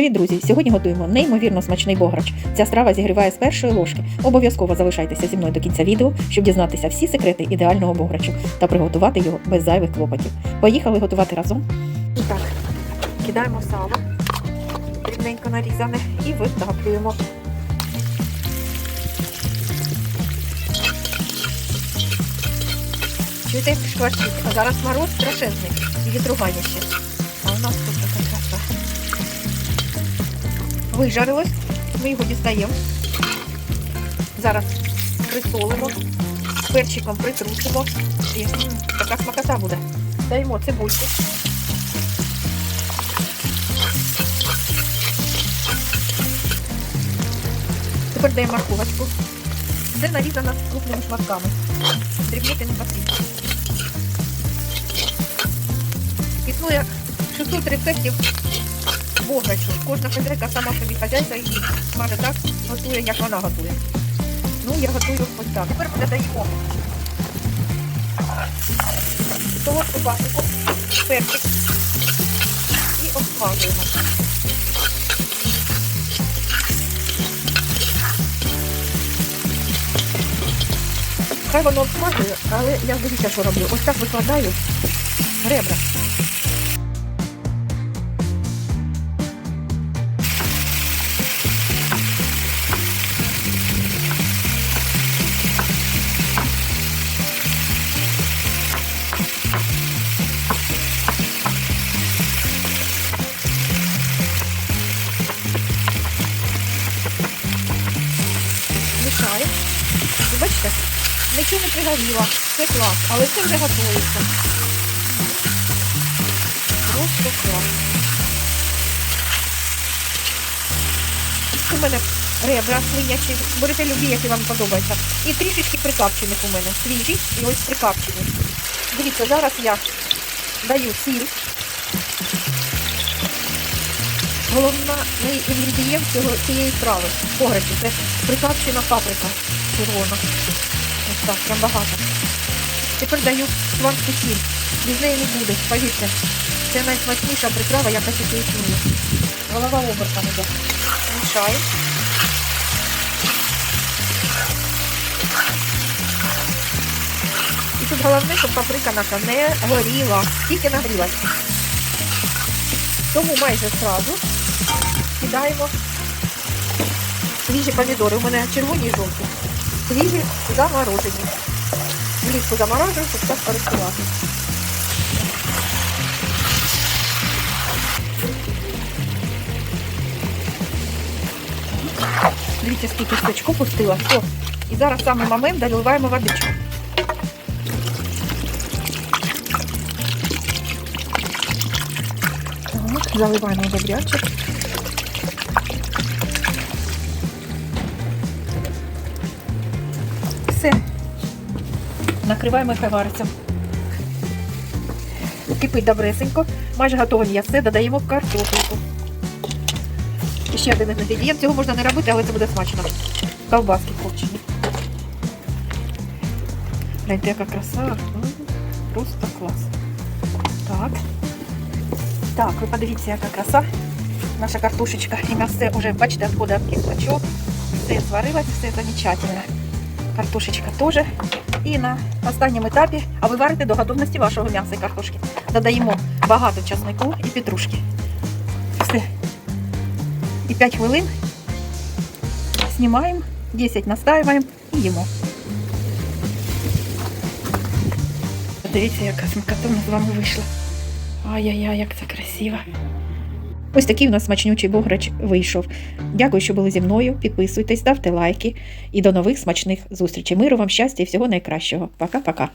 Привіт, друзі! Сьогодні готуємо неймовірно смачний бограч. Ця страва зігріває з першої ложки. Обов'язково залишайтеся зі мною до кінця відео, щоб дізнатися всі секрети ідеального бограчу та приготувати його без зайвих клопотів. Поїхали готувати разом. І так, кидаємо сало, дрібненько нарізане, і витаплюємо. Чуєте, шкварчить? А зараз мороз страшенний і вітругання. А у нас тут. Вижарилось, ми його дістаємо. Зараз присолимо, перчиком притрусимо. І така смакота буде. Даємо цибульку. Тепер даємо морковочку. Це нарізано крупними шматками. Дрібнити не потрібно. Існує 600 рецептів бограчу. Кожна хазяйка сама собі хазяйка і смаже так, готує, як вона готує. Ну, я готую ось так. Тепер додаємо солодку паприку, перчик і обсмажуємо. Хай воно обсмажує, але я дивіться, що роблю. Ось так викладаю ребра. Мішаю. Ви бачите, нічого не пригоріло. Це клас, але це вже готується. Просто клас. У мене ребра свинячі, берете любі, які вам подобаються. І трішечки прикапчених у мене. Свіжі і ось прикапчені. Дивіться, зараз я даю сіль. Головний інгредієнт цього, цієї страви погречі це прикапчена паприка червона. Ось так, прям багато. Тепер даю сванську сіль. Без неї не буде, повірте. Це найсмачніша приправа, яка тільки існує. Голова обертом іде. Мішаю. І тут головне, щоб паприка наша не горіла, тільки нагрілась. Тому майже одразу кидаємо свіжі помідори. У мене червоні і жовті. Свіжі заморожені. Влітку заморожую, щоб так користувати. Дивіться, скільки стечку пустила. Все. І зараз саме момент доливаємо водичку. Заливаємо добряче. Все. Накриваємо хаварцем. Кипить добресенько. Майже готове м'ясо, додаємо картопельку. І ще один інгредієнт. Цього можна не робити, але це буде смачно. Ковбаски копчені. Гляньте, яка краса. Просто клас. Так. Так, ви подивіться, яка краса. Наша картошечка і м'ясо вже, бачите, відходить від. Все зварилось, все замечательно. Картошечка теж. І на останньому етапі, а ви варите до готовності вашого м'яса і картошки. Додаємо багато часнику і петрушки. Все. І 5 хвилин знімаємо, 10 настаюємо і їмо. Дивіться, яка нас з вами вийшла. Ай-яй-яй, як це красиво. Ось такий у нас смачнючий бограч вийшов. Дякую, що були зі мною. Підписуйтесь, ставте лайки і до нових смачних зустрічей. Миру вам щастя і всього найкращого. Пока-пока.